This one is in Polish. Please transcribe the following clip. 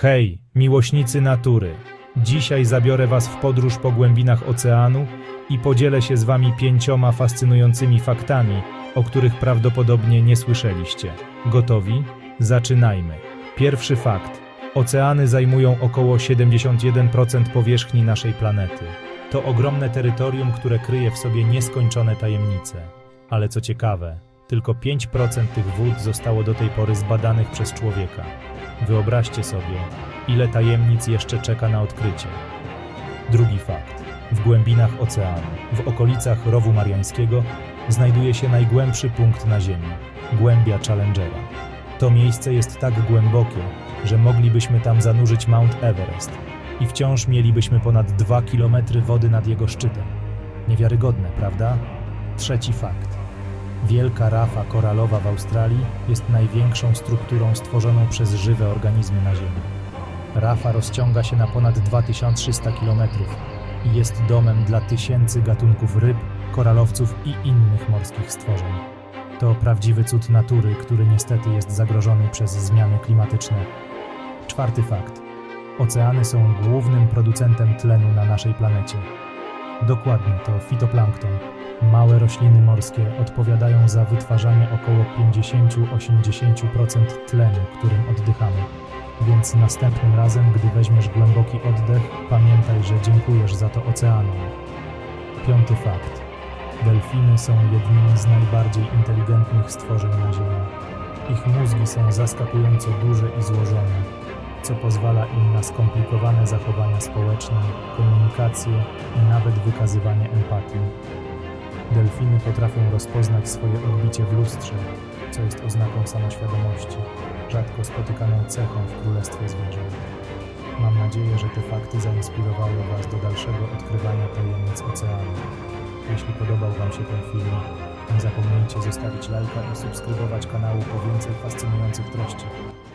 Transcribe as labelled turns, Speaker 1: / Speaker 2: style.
Speaker 1: Hej, miłośnicy natury! Dzisiaj zabiorę Was w podróż po głębinach oceanu i podzielę się z Wami pięcioma fascynującymi faktami, o których prawdopodobnie nie słyszeliście. Gotowi? Zaczynajmy. Pierwszy fakt. Oceany zajmują około 71% powierzchni naszej planety. To ogromne terytorium, które kryje w sobie nieskończone tajemnice. Ale co ciekawe, tylko 5% tych wód zostało do tej pory zbadanych przez człowieka. Wyobraźcie sobie, ile tajemnic jeszcze czeka na odkrycie. Drugi fakt. W głębinach oceanu, w okolicach rowu mariańskiego, znajduje się najgłębszy punkt na Ziemi głębia Challengera. To miejsce jest tak głębokie, że moglibyśmy tam zanurzyć Mount Everest i wciąż mielibyśmy ponad 2 km wody nad jego szczytem. Niewiarygodne, prawda? Trzeci fakt. Wielka rafa koralowa w Australii jest największą strukturą stworzoną przez żywe organizmy na Ziemi. Rafa rozciąga się na ponad 2300 km i jest domem dla tysięcy gatunków ryb, koralowców i innych morskich stworzeń. To prawdziwy cud natury, który niestety jest zagrożony przez zmiany klimatyczne. Czwarty fakt. Oceany są głównym producentem tlenu na naszej planecie. Dokładnie, to fitoplankton. Małe rośliny morskie odpowiadają za wytwarzanie około 50-80% tlenu, którym oddychamy. Więc następnym razem, gdy weźmiesz głęboki oddech, pamiętaj, że dziękujesz za to oceanom. Piąty fakt. Delfiny są jednymi z najbardziej inteligentnych stworzeń na Ziemi. Ich mózgi są zaskakująco duże i złożone, co pozwala im na skomplikowane zachowania społeczne, komunikację i nawet wykazywanie empatii. Delfiny potrafią rozpoznać swoje odbicie w lustrze, co jest oznaką samoświadomości, rzadko spotykaną cechą w królestwie zwierząt. Mam nadzieję, że te fakty zainspirowały Was do dalszego odkrywania tajemnic oceanu. Jeśli podobał Wam się ten film, nie zapomnijcie zostawić lajka i subskrybować kanału po więcej fascynujących treści.